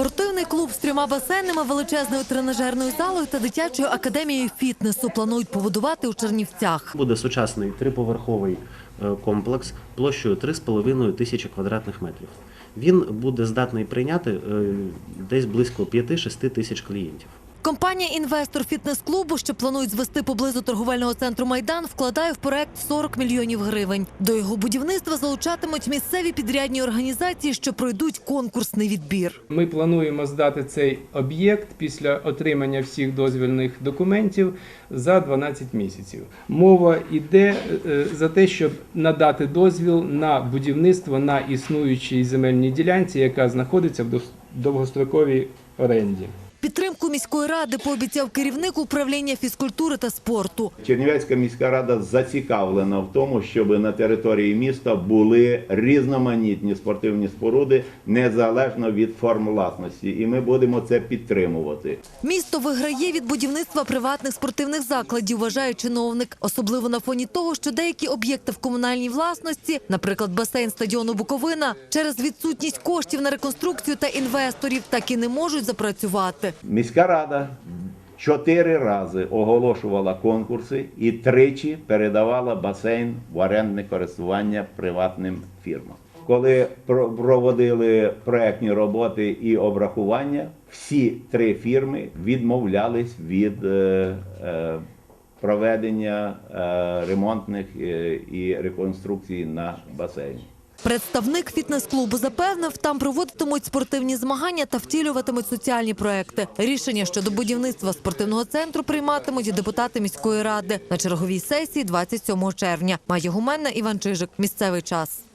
Спортивний клуб з трьома басейнами, величезною тренажерною залою та дитячою академією фітнесу планують побудувати у Чернівцях. Буде сучасний триповерховий е, комплекс площею 3,5 тисячі квадратних метрів. Він буде здатний прийняти е, десь близько 5-6 тисяч клієнтів. Компанія інвестор фітнес-клубу, що планують звести поблизу торговельного центру Майдан, вкладає в проект 40 мільйонів гривень. До його будівництва залучатимуть місцеві підрядні організації, що пройдуть конкурсний відбір. Ми плануємо здати цей об'єкт після отримання всіх дозвільних документів за 12 місяців. Мова йде е, за те, щоб надати дозвіл на будівництво на існуючій земельній ділянці, яка знаходиться в довгостроковій оренді. Підтримку міської ради пообіцяв керівник управління фізкультури та спорту. Чернівецька міська рада зацікавлена в тому, щоб на території міста були різноманітні спортивні споруди незалежно від форм власності, і ми будемо це підтримувати. Місто виграє від будівництва приватних спортивних закладів, вважає чиновник, особливо на фоні того, що деякі об'єкти в комунальній власності, наприклад, басейн стадіону Буковина, через відсутність коштів на реконструкцію та інвесторів, так і не можуть запрацювати. Міська рада чотири рази оголошувала конкурси і тричі передавала басейн в орендне користування приватним фірмам. Коли проводили проектні роботи і обрахування, всі три фірми відмовлялись від е, е, проведення е, ремонтних і реконструкцій на басейні. Представник фітнес-клубу запевнив, там проводитимуть спортивні змагання та втілюватимуть соціальні проекти. Рішення щодо будівництва спортивного центру прийматимуть депутати міської ради на черговій сесії 27 червня. Має гуменна Іван Чижик. Місцевий час.